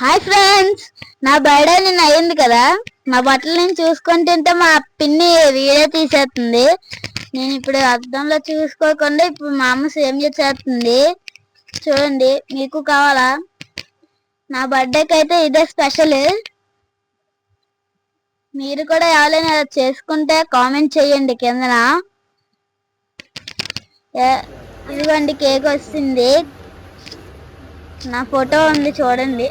Hi friends. నా birthday నిన్న అయ్యింది కదా. నా బట్టలు నేను చూసుకుంటుంటే మా పిన్ని వీడియో తీసేస్తుంది. నేను ఇప్పుడు అద్దంలో చూసుకోకుండా ఇప్పుడు మా అమ్మ సేమ్ చేసేస్తుంది. చూడండి మీకు కావాలా? నా బర్త్డేకి అయితే ఇదే స్పెషల్. మీరు కూడా ఎవరైనా చేసుకుంటే కామెంట్ చేయండి కిందన. ఇదిగోండి కేక్ వస్తుంది. నా ఫోటో ఉంది చూడండి.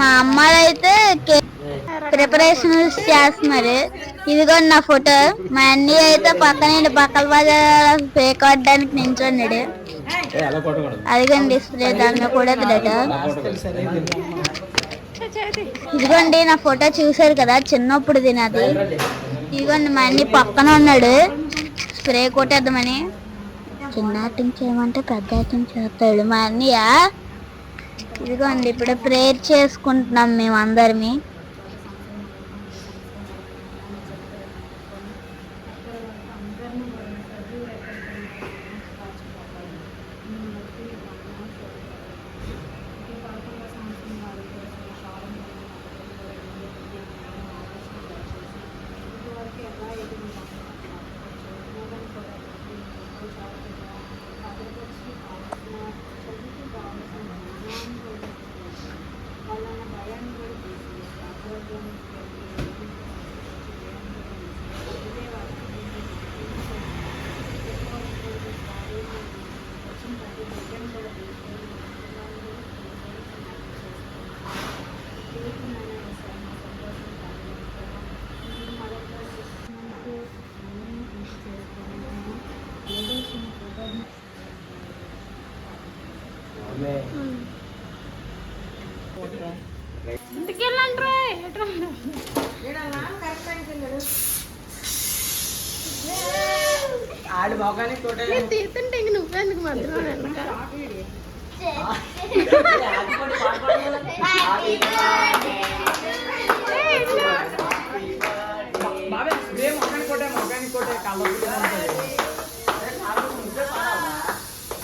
మా అమ్మాయి అయితే ప్రిపరేషన్ చేస్తున్నారు. ఇదిగో నా ఫోటో. మా అన్నయ్య అయితే పక్కన పక్కల బజార్ పేక్ ఆడడానికి నించున్నాడు. అదిగోండి స్ప్రే దాని కూడా ఇదిగోండి నా ఫోటో చూసారు కదా చిన్నప్పుడు తినది. ఇదిగోండి మా అన్ని పక్కన ఉన్నాడు. స్ప్రే కొట్టేద్దామని. చిన్న యాక్టింగ్ చేయమంటే పెద్ద యాక్టింగ్ చేస్తాడు. మా అన్నయ్య ఇదిగోండి ఇప్పుడు ప్రేయర్ చేసుకుంటున్నాం మేము అందరిమి ఆడు మొగానికి తోటే తీస్తుంటే ఇంక నువ్వెందుకు మధ్యలో వెనక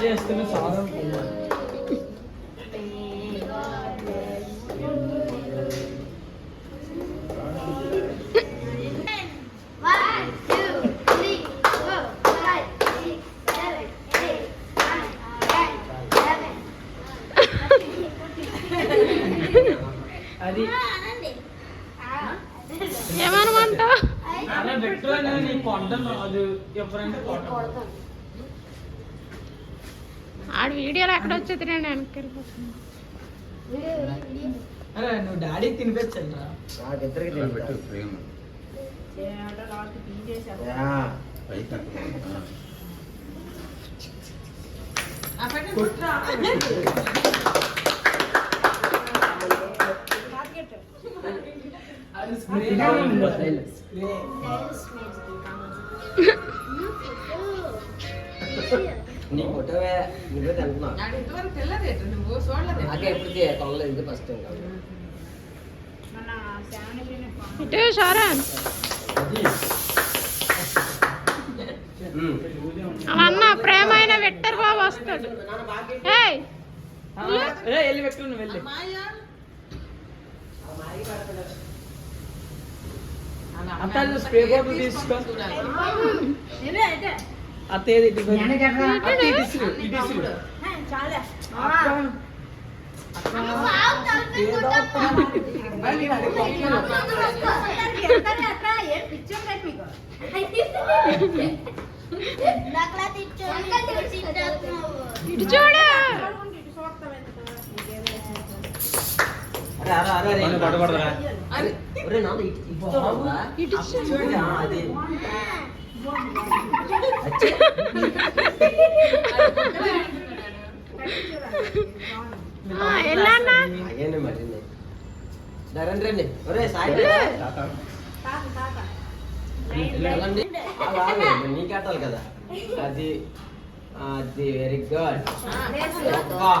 చేస్తున్న సాధన అది ఏమనమంటావు అలా పెట్టు అని నీ కొండను అది ఎవరంటే కొండ ఆడు వీడియోలో ఎక్కడ వచ్చేది నేను వెనక్కి అరే నువ్వు డాడీ నాకిద్దరికి ప్రేమ. స్ప్రే నీ ఫోటోవే నువ్వే తింటున్నావు నాకే ఎప్పుడు ఇది ఫస్ట్ ఇటే సారా ఉమ్. అన్న ప్రేమ అయిన వెక్టర్ బాబు వస్తాడు. ఏయ్ ఏ వెళ్ళి నువ్వు వెళ్ళి. అంత స్ప్రే బాటిల్ తీసుకో. అత్త ఏది ఇటు ఇవ్వు. అత్త ఇటు ఇసురు, ఇటు ఇసురు. అక్క, అక్క, ఏదో మళ్ళీ అది కొమ్మలు. ఇటు చూడు రండి ఒరే సాయి. నీకు కట్టాలి కదా. అది అది వెరీ గుడ్ స్నానం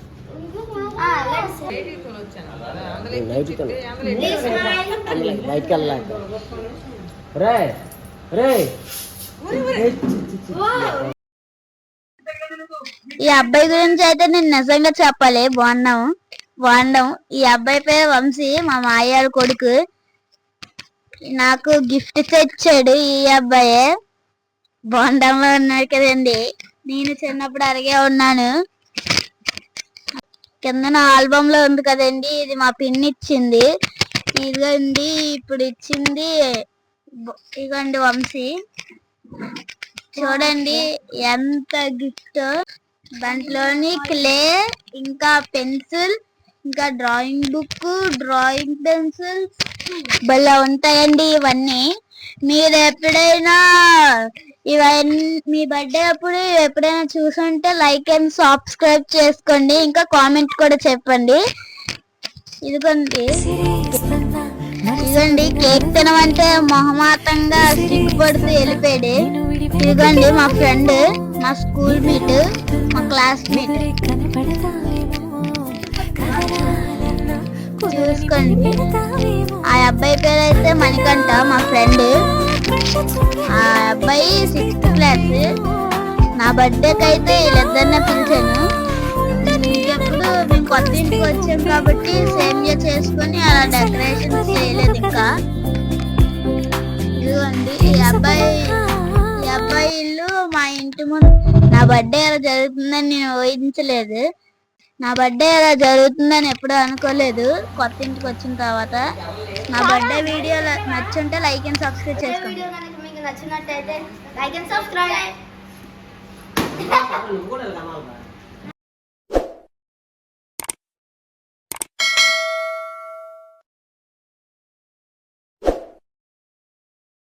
బయటకు వెళ్ళాక రే రే. ఈ అబ్బాయి గురించి అయితే నేను నిజంగా చెప్పాలి. బాగున్నాం బాగున్నాం ఈ అబ్బాయి పేరు వంశీ మా మాయాడు కొడుకు. నాకు గిఫ్ట్ తెచ్చాడు ఈ అబ్బాయే. బాండంలో ఉన్నాడు కదండి. నేను చిన్నప్పుడు అలాగే ఉన్నాను. కింద ఆల్బమ్లో ఉంది కదండి ఇది మా పిన్ ఇచ్చింది. ఇదండి ఇప్పుడు ఇచ్చింది ఇదండి వంశీ. చూడండి ఎంత గిఫ్ట్. దాంట్లోని క్లే ఇంకా పెన్సిల్ ఇంకా డ్రాయింగ్ బుక్ డ్రాయింగ్ పెన్సిల్స్ భలే ఉంటాయండి ఇవన్నీ. మీరు ఎప్పుడైనా ఇవన్నీ మీ బర్త్డే అప్పుడు ఎప్పుడైనా చూసుంటే లైక్ అండ్ సబ్స్క్రైబ్ చేసుకోండి. ఇంకా కామెంట్ కూడా చెప్పండి. ఇదిగోండి. ఇదిగోండి కేక్ తినమంటే మొహమాతంగా సిగ్గుపడుతూ వెళ్ళిపోయాడు. ఇదిగోండి మా ఫ్రెండ్ మా స్కూల్ మీట్ మా క్లాస్ మీట్ చూసుకోండి. ఆ అబ్బాయి పేరు అయితే మణికంఠ మా ఫ్రెండ్ అబ్బాయి సిక్స్త్ క్లాస్ నా బర్త్డేకి అయితే వీళ్ళిద్దరినే పిలిచాను. ఎప్పుడు మేము కొత్త ఇంటికి వచ్చాం కాబట్టి సేమియా చేసుకొని అలా డెకరేషన్ చేయలేదు ఇంకా. ఇదిగోండి ఈ అబ్బాయి ఈ అబ్బాయి ఇల్లు మా ఇంటి ముందు. నా బర్త్డే ఎలా జరుగుతుందని నేను ఊహించలేదు. నా బర్త్డే ఎలా జరుగుతుందని ఎప్పుడు అనుకోలేదు. కొత్త ఇంటికి వచ్చిన తర్వాత నా బర్త్డే వీడియో నచ్చుంటే లైక్ అండ్ సబ్స్క్రైబ్ చేసుకోండి. నచ్చినట్టయితే లైక్ అండ్ సబ్స్క్రైబ్ కూడా